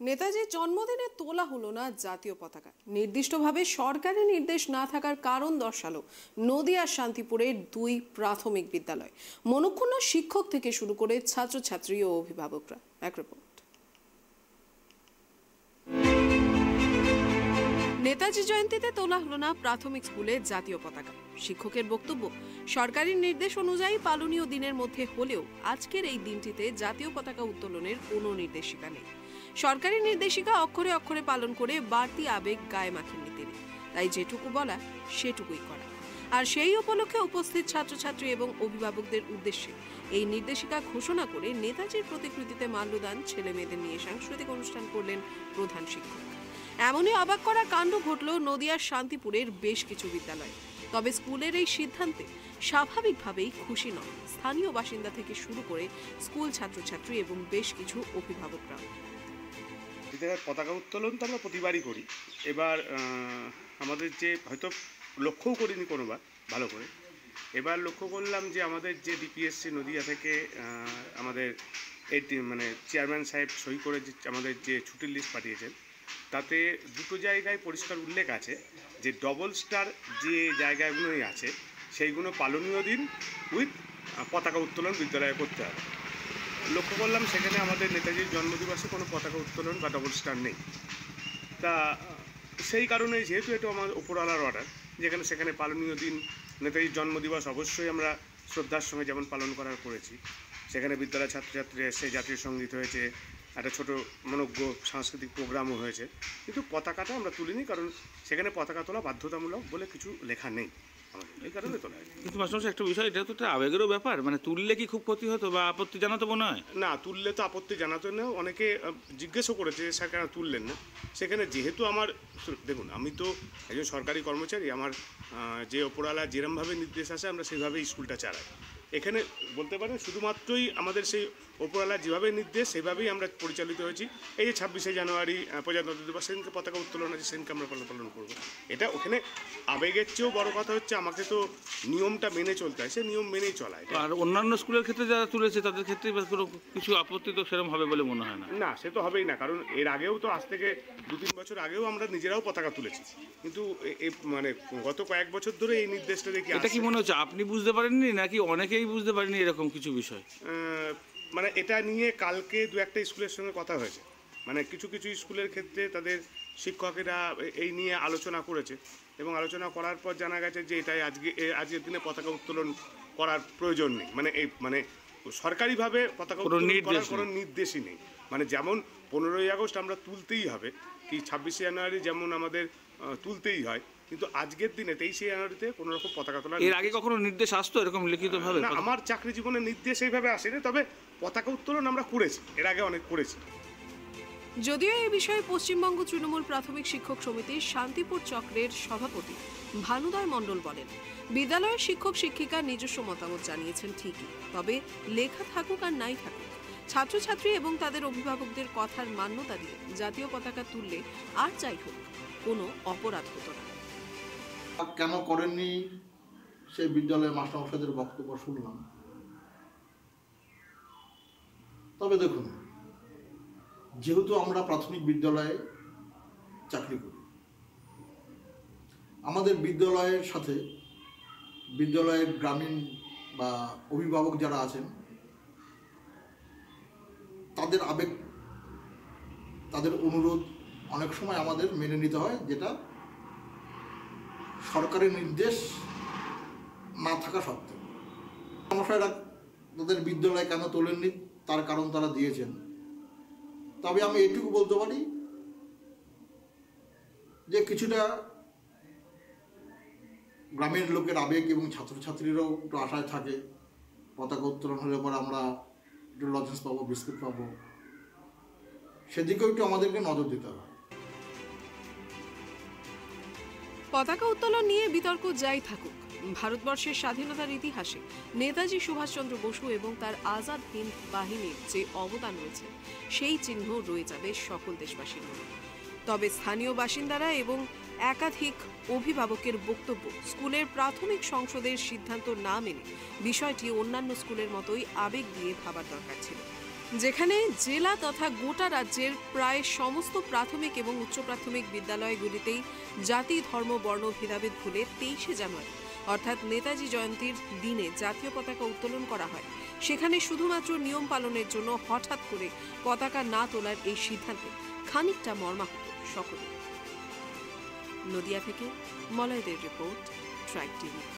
নেতাজির জন্মদিনে তোলা হলো না জাতীয় পতাকা। নির্দিষ্টভাবে সরকারি নির্দেশ না থাকার কারণ দর্শালো নদিয়ার শান্তিপুরের দুই প্রাথমিক বিদ্যালয়। মনক্ষুণ্ণ শিক্ষক থেকে শুরু করে ছাত্রছাত্রী ও অভিভাবকরা। এক রিপোর্ট নেতাজি জয়ন্তীতে তোলা হলো না প্রাথমিক স্কুলে জাতীয় পতাকা। শিক্ষকের বক্তব্য, সরকারি নির্দেশ অনুযায়ী পালনীয় দিনের মধ্যে হলেও আজকের এই দিনটিতে জাতীয় পতাকা উত্তোলনের কোনো নির্দেশিকা নেই। সরকারি নির্দেশিকা অক্ষরে অক্ষরে পালন করে বাড়তি আবেগ গায়ে মাখেননি তিনি। তাই যেটুকু বলা সেটুকুই করা। আর সেই উপলক্ষে উপস্থিত ছাত্রছাত্রী এবং অভিভাবকদের উদ্দেশ্যে এই নির্দেশিকা ঘোষণা করে নেতাজির প্রতিকৃতিতে মাল্যদান ছেলে মেয়েদের নিয়ে সাংস্কৃতিক অনুষ্ঠান করলেন প্রধান শিক্ষক। এমনই অবাক করা কাণ্ড ঘটল নদিয়ার শান্তিপুরের বেশ কিছু বিদ্যালয়ে। তবে স্কুলের এই সিদ্ধান্তে স্বাভাবিকভাবেই খুশি নন। স্থানীয় বাসিন্দা থেকে শুরু করে স্কুল ছাত্রছাত্রী এবং বেশ কিছু অভিভাবকরা বিদ্যালয়ের পতাকা উত্তোলন তো আমরা প্রতিবারই করি। এবার আমাদের যে হয়তো লক্ষ্যও করিনি কোনোবার, ভালো করে। এবার লক্ষ্য করলাম যে আমাদের যে ডিপিএসসি নদিয়া থেকে আমাদের এই মানে চেয়ারম্যান সাহেব সই করে যে, আমাদের যে ছুটির লিস্ট পাঠিয়েছেন, তাতে দুটো জায়গায় পরিষ্কার উল্লেখ আছে যে ডবল স্টার যে জায়গাগুলোই আছে, সেইগুলো পালনীয় দিন উইথ পতাকা উত্তোলন বিদ্যালয়ে করতে হবে। লক্ষ্য করলাম সেখানে আমাদের নেতাজির জন্মদিবসে কোনো পতাকা উত্তোলন বা ডবল স্টার নেই। তা, সেই কারণে যেহেতু এটা আমার উপরওয়ালার অর্ডার যেখানে সেখানে পালনীয় দিন নেতাজির জন্মদিবস অবশ্যই আমরা শ্রদ্ধার সঙ্গে যেমন পালন করার করেছি। সেখানে বিদ্যালয় ছাত্রছাত্রীরা এসে জাতীয় সংগীত হয়েছে, একটা ছোট মনজ্ঞ সাংস্কৃতিক প্রোগ্রামও হয়েছে। কিন্তু পতাকাটা আমরা তুলিনি কারণ সেখানে পতাকা তোলা বাধ্যতামূলক বলে কিছু লেখা নেই। এই কারণে হয়েছে কিন্তু মাস্টারমশাই একটা বিষয়, এটা তো একটা আবেগেরও ব্যাপার। মানে তুললে কি খুব ক্ষতি হতো বা আপত্তি জানাতো মনে হয়? না, তুললে তো আপত্তি জানাতো না। অনেকে জিজ্ঞেসও করেছে স্যার, কেন তুললেন না? সেখানে যেহেতু আমার দেখুন, আমি তো একজন সরকারি কর্মচারী। আমার যে ওপরওয়ালা যেরমভাবে নির্দেশ আসে, আমরা সেভাবেই স্কুলটা চালাই। এখানে বলতে পারেন শুধুমাত্রই আমাদের সেই ওপরওয়ালা যেভাবে নির্দেশ সেভাবেই আমরা পরিচালিত হয়েছি। এই যে ছাব্বিশে জানুয়ারি প্রজাতন্ত্র দিবস সেদিনকে পতাকা উত্তোলন আছে সেদিনকে আমরা পালন পালন করব। এটা ওখানে আবেগের চেয়েও বড় কথা হচ্ছে আমাকে তো নিয়মটা মেনে চলতে হয় সে নিয়ম মেনেই চলা। এটা আর অন্যান্য স্কুলের ক্ষেত্রে যারা তুলেছে তাদের ক্ষেত্রে কোনো কিছু আপত্তি তো সেরকম হবে বলে মনে হয় না? না সে তো হবেই না কারণ এর আগেও তো আজ থেকে দু তিন বছর আগেও আমরা নিজেরাও পতাকা তুলেছি। কিন্তু মানে গত কয়েক বছর ধরে এই নির্দেশটা দেখি এটা কি মনে হচ্ছে আপনি বুঝতে পারেননি নাকি অনেকেই বুঝতে পারেনি এরকম কিছু বিষয়। মানে এটা নিয়ে কালকে দু একটা স্কুলের সঙ্গে কথা হয়েছে। মানে কিছু কিছু স্কুলের ক্ষেত্রে তাদের শিক্ষকেরা এই নিয়ে আলোচনা করেছে এবং আলোচনা করার পর জানা গেছে যে এটাই আজকে আজকের দিনে পতাকা উত্তোলন করার প্রয়োজন নেই। মানে এই মানে সরকারিভাবে পতাকা উত্তোলন করার। কোনো নির্দেশই নেই। মানে যেমন পনেরোই আগস্ট আমরা তুলতেই হবে কি ছাব্বিশে জানুয়ারি যেমন আমাদের তুলতেই হয়। কিন্তু আজকের দিনে তেইশে জানুয়ারিতে কোনো রকম পতাকা তোলা এর আগে কখনো নির্দেশ আসতো এরকম লিখিতভাবে? না আমার চাকরি জীবনে নির্দেশ এইভাবে আসেনি তবে পতাকা উত্তোলন আমরা করেছি। এর আগে অনেক করেছি। যদিও এই বিষয়ে পশ্চিমবঙ্গ তৃণমূল প্রাথমিক শিক্ষক সমিতির শান্তিপুর চক্রের সভাপতি ভানুদয় মণ্ডল বলেন বিদ্যালয়ের শিক্ষক শিক্ষিকা নিজস্ব মতামত জানিয়েছেন ঠিকই তবে লেখা থাকুক আর নাই থাকুক ছাত্রছাত্রী এবং তাদের অভিভাবকদের কথার মান্যতা দিয়ে জাতীয় পতাকা তুললে আর যাই হোক, কোনো অপরাধ হতো না। কেন করেননি সেই বিদ্যালয়ের মাস্টারমশাইদের বক্তব্য শুনলাম। তবে দেখুন, যেহেতু আমরা প্রাথমিক বিদ্যালয়ে চাকরি করি, আমাদের বিদ্যালয়ের সাথে বিদ্যালয়ের গ্রামীণ বা অভিভাবক যারা আছেন তাদের আবেগ, তাদের অনুরোধ অনেক সময় আমাদের মেনে নিতে হয়, যেটা সরকারি নির্দেশ না থাকা সত্ত্বেও। সমস্যাটা তাদের বিদ্যালয়ে কেন তোলেননি? তার কারণ তারা দিয়েছেন। তবে আমি এটুকু বলতে পারি যে কিছুটা গ্রামের লোকের আবেগ এবং ছাত্রছাত্রীরাও একটু আশায় থাকে, পতাকা উত্তোলন হলে পরে আমরা একটু লজেন্স পাবো, বিস্কুট পাবো। সেদিকেও একটু আমাদেরকে নজর দিতে হবে। পতাকা উত্তোলন নিয়ে বিতর্ক যাই থাকুক, ভারতবর্ষের স্বাধীনতার ইতিহাসে নেতাজি সুভাষচন্দ্র বসু এবং তার আজাদ হিন্দ বাহিনীর যে অবদান রয়েছে, সেই চিহ্ন রয়ে যাবে সকল দেশবাসীর মনে। তবে স্থানীয় বাসিন্দারা এবং একাধিক অভিভাবকের বক্তব্য। স্কুলের প্রাথমিক সংসদের সিদ্ধান্ত না মেনে বিষয়টি অন্যান্য স্কুলের মতোই আবেগ দিয়ে ভাবার দরকার ছিল। যেখানে জেলা তথা গোটা রাজ্যের প্রায় সমস্ত প্রাথমিক এবং উচ্চ প্রাথমিক বিদ্যালয়গুলিতেই জাতি, ধর্ম, বর্ণ, ভেদাভেদ ভুলে তেইশে জানুয়ারি, অর্থাৎ নেতাজি জয়ন্তীর দিনে জাতীয় পতাকা উত্তোলন করা হয়। সেখানে শুধুমাত্র নিয়ম পালনের জন্য হঠাৎ করে পতাকা না তোলার এই সিদ্ধান্তে খানিকটা মর্মাহত সকলে নদিয়া থেকে মলয়দের রিপোর্ট ট্র্যাক টিভি